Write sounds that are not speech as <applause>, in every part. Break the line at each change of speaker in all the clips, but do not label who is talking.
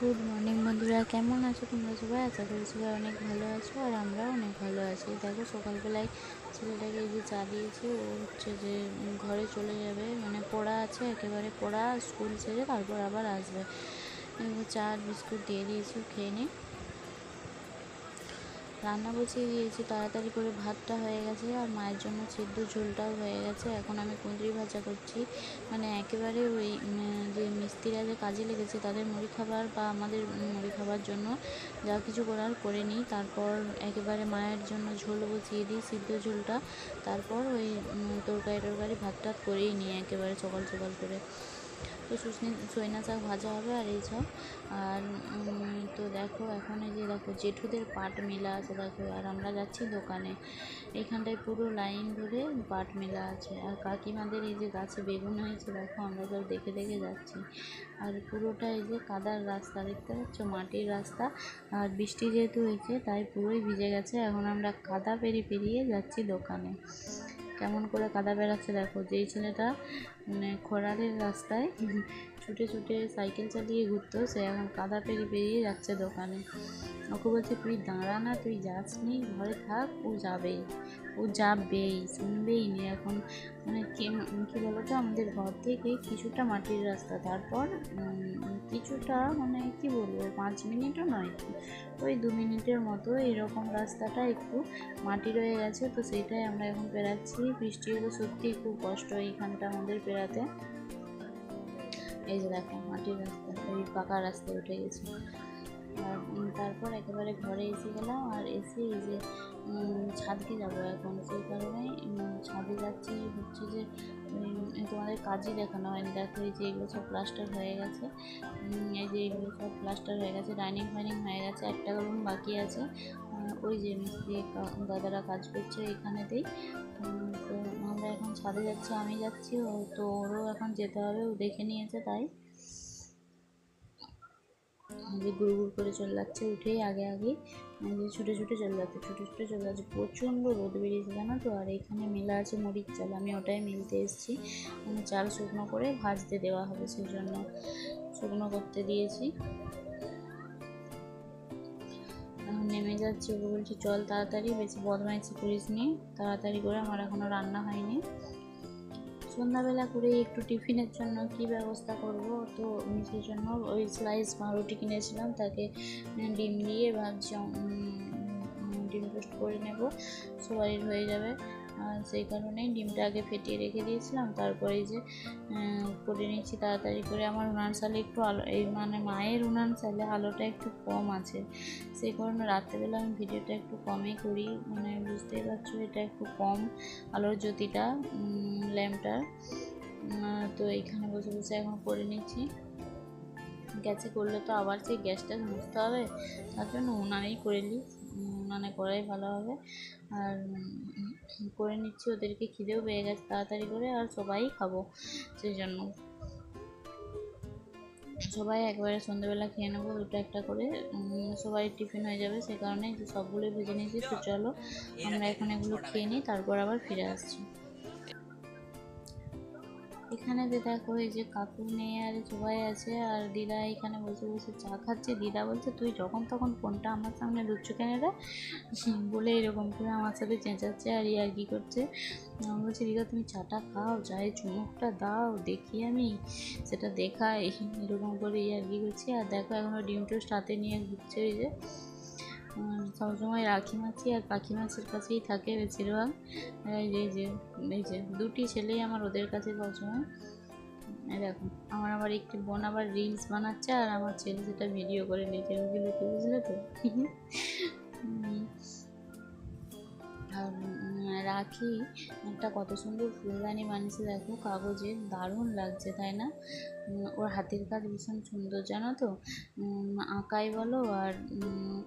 Good morning বন্ধুরা। কেমন আছো তোমরা সবাই? আশা করি সবাই অনেক ভালো আছো আর আমরাও অনেক ভালো আছি। দেখো, সকালবেলায় ছেলেটাকে যে চা দিয়েছে। ও হচ্ছে যে ঘরে চলে যাবে। মানে পড়া আছে, একেবারে পড়া, স্কুল ছেড়ে তারপর আবার আসবে। চা আর বিস্কুট দিয়ে দিয়েছি খেয়ে নিই রান্না বসিয়ে দিয়েছি, তাড়াতাড়ি করে ভাতটা হয়ে গেছে আর মায়ের জন্য সিদ্ধ ঝোলটাও হয়ে গেছে। এখন আমি কুঁদরি ভাজা করছি। মানে একেবারে ওই যে মিস্ত্রিরা যে কাজে লেগেছে তাদের মুড়ি খাবার বা আমাদের মুড়ি খাবার জন্য যা কিছু করার করে নিই। তারপর একেবারে মায়ের জন্য ঝোল বসিয়ে দিই সিদ্ধ ঝোলটা। তারপর ওই তরকারি টরকারি ভাত টাত করেই নিই একেবারে সকাল সকাল করে। তো সুসনি সজনা শাক ভাজা হবে আর এই সব। আর তো দেখো এখন এই যে দেখো জেঠুদের পাট মেলা আছে, দেখো, আর আমরা যাচ্ছি দোকানে। এইখানটায় পুরো লাইন ধরে পাট মেলা আছে। আর কাকিমাদের এই যে গাছে বেগুন হয়েছে, দেখো, আমরা সব দেখে দেখে যাচ্ছি। আর পুরোটা এই যে কাদার রাস্তা, দেখতে পাচ্ছ? মাটির রাস্তা। আর বৃষ্টি যেহেতু হয়েছে, তাই পুরোই ভিজে গেছে। এখন আমরা কাদা পেরিয়ে পেরিয়ে যাচ্ছি দোকানে। কেমন করে কাদা বেড়াচ্ছে দেখো যেই ছেলেটা মানে খরারের রাস্তায় ছুটে ছুটে সাইকেল চালিয়ে ঘুরতো, সে এখন কাদা পেরিয়ে পেরিয়ে যাচ্ছে দোকানে। ওকে বলছে, তুই দাঁড়া না, তুই যাস নি, ঘরে থাক, ও যাবেই ও যাবেই, শুনবেই নি এখন। মানে কী কী বলতো, আমাদের ঘর থেকে কিছুটা মাটির রাস্তা, তারপর কিছুটা মানে কি বলব পাঁচ মিনিটও নয়, ওই দু মিনিটের মতো এরকম রাস্তাটা একটু মাটি রয়ে গেছে, তো সেটাই আমরা এখন পেরাচ্ছি। বৃষ্টি হলে সত্যি খুব কষ্ট, এইখানটা আমাদের পেরাতে। এই যে দেখো, মাটির রাস্তা, এই পাকা রাস্তায় উঠে গেছে। আর তারপর একেবারে ঘরে এসে গেলাম, আর এসে এই যে ছাদকে যাব এখন, সেই কারণে ছাদে যাচ্ছি হচ্ছে যে তোমাদের কাজই দেখানো হয়নি। দেখো এই যে এগুলো সব প্লাস্টার হয়ে গেছে এই যে এগুলো সব প্লাস্টার হয়ে গেছে ডাইনিং ফাইনিং হয়ে গেছে, একটা রুম বাকি আছে। ওই যে মিস্ত্রি দাদারা কাজ করছে এখানেতেই। তো আমরা এখন ছাদে যাচ্ছি, আমি যাচ্ছি, ও, তো ওরও এখন যেতে হবে, ও দেখে নিয়েছে তাই। যে গুড় গুড় করে চলে যাচ্ছে উঠেই আগে আগে যে ছুটে ছুটে চলে যাচ্ছে ছুটে ছুটে চলে যাচ্ছে প্রচণ্ড রোদ বেরিয়েছে জানো তো, আর এখানে মেলা আছে মুড়ির চাল, আমি ওটাই মিলতে এসেছি। মানে চাল শুকনো করে ভাজতে দেওয়া হবে, সেই জন্য শুকনো করতে দিয়েছি। নেমে যাচ্ছি, ওকে বলছি, চল তাড়াতাড়ি, বেশি বদমাইছি করিস নি, তাড়াতাড়ি করে আমার এখনও রান্না হয়নি। সন্ধ্যাবেলা করে একটু টিফিনের জন্য কি ব্যবস্থা করব? তো সেই জন্য ওই স্লাইস পাউরুটি কিনেছিলাম, তাকে ডিম দিয়ে ভাবছি ডিম টোস্ট করে নেব, সবারই হয়ে যাবে। সেই কারণেই ডিমটা আগে ফেটিয়ে রেখে দিয়েছিলাম। তারপরে যে করে নিচ্ছি তাড়াতাড়ি করে। আমার উনান সালে একটু আলো, এই মানে মায়ের উনান সালে আলোটা একটু কম আছে। সেই কারণে রাত্রেবেলা আমি ভিডিওটা একটু কমই করি। মানে বুঝতেই পারছ এটা একটু কম আলোর জ্যোতিটা ল্যাম্পটার। তো এইখানে বসে বসে এখন করে নিচ্ছি। গ্যাসে করলে তো আবার সেই গ্যাসটা মুছতে হবে। তার জন্য উনানেই করে নিই। উনানে করাই ভালো হবে। আর করে নিচ্ছি। ওদেরকে খিদেও পেয়ে গেছে তাড়াতাড়ি করে। আর সবাই খাব সেই জন্য। সবাই একবারে সন্ধ্যেবেলা খেয়ে নেব দুটো একটা করে। সবাই টিফিন হয়ে যাবে সে কারণে সবগুলোই ভেজে নিয়েছি। তো চলো, আমরা এখন এগুলো খেয়ে নিই, তারপর আবার ফিরে আসছি। এখানে যে দেখো, এই যে কাকু মেয়ে আর সবাই আছে, আর দিদা এখানে বসে বসে চা খাচ্ছে। দিদা বলছে, তুই যখন তখন ফোনটা আমার সামনে লুচ্ছ কেন রে? <laughs> বলে এরকম করে আমার সাথে চেঁচাচ্ছে আর ইয়ার কি করছে। আমি বলছি, দিদা, তুমি চাটা খাও চায়ে চুমুকটা দাও, দেখি আমি সেটা দেখাই। এরকম করে ইয়ার কি করছি। আর দেখো এখনও ডিম টোস্ট হাতে নিয়ে ঘুরছে ওই যে। সবসময় রাখি মাছি আর পাখি মাছের কাছেই থাকে বেশিরভাগ। এই যে এই যে দুটি ছেলেই আমার ওদের কাছে সবসময়। দেখো, আমার আবার একটি বোন আবার রিলস বানাচ্ছে আর আমার ছেলে সেটা ভিডিও করে নিয়েছে। ওগুলো বুঝলে তো? <laughs> আর রাখি। একটা কত সুন্দর ফুলদানি বানিয়েছে, দেখো, কাগজে। দারুণ লাগছে, তাই না? ওর হাতের কাজ ভীষণ সুন্দর, জানো তো? আঁকাই বলো আর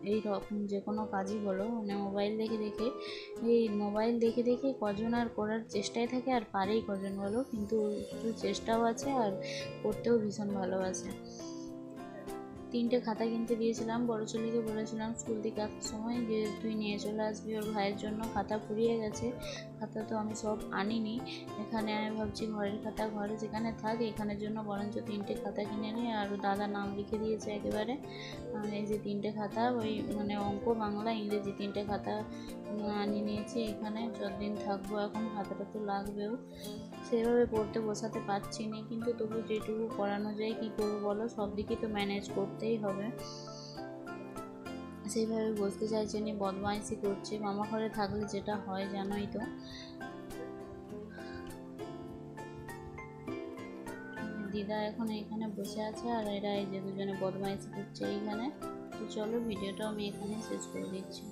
এই রকম যে কোনো কাজই বলো। মানে মোবাইল দেখে দেখে, এই মোবাইল দেখে দেখে কজন আর করার চেষ্টায় থাকে আর পারেই কজন বলো। কিন্তু একটু চেষ্টাও আছে আর করতেও ভীষণ ভালোবাসে। তিনটে খাতা কিনতে দিয়েছিলাম বড় ছেলেকে বলেছিলাম, স্কুল থেকে আসার সময় যে তুই নিয়ে চলে আসবি, ওর ভাইয়ের জন্য খাতা ফুরিয়ে গেছে। খাতা তো আমি সব আনিনি। এখানে আমি ভাবছি ঘরের খাতা ঘরে যেখানে থাকে এখানের জন্য বরঞ্চ তিনটে খাতা কিনে নিই আর দাদা নাম লিখে দিয়েছে একেবারে। এই যে তিনটে খাতা, ওই মানে অঙ্ক, বাংলা, ইংরেজি তিনটে খাতা আনিয়ে নিয়েছি এখানে। যতদিন থাকব এখন খাতাটা তো লাগবেও। সেভাবে পড়তে বসাতে পারছি না, কিন্তু তবু যেটুকু পড়ানো যায় কী করব বলো? সব দিকেই তো ম্যানেজ করতেই হবে। সেইভাবে বলতে চাইছে নি, বদমাইশি করছে। মামা ঘরে থাকলে যেটা হয়, জানোই তো। দিদা এখন এখানে বসে আছে আর এরা এই যে দুজনে বদমাইশি করছে এইখানে। তো চলো ভিডিওটা আমি এখানে শেষ করে দিচ্ছি।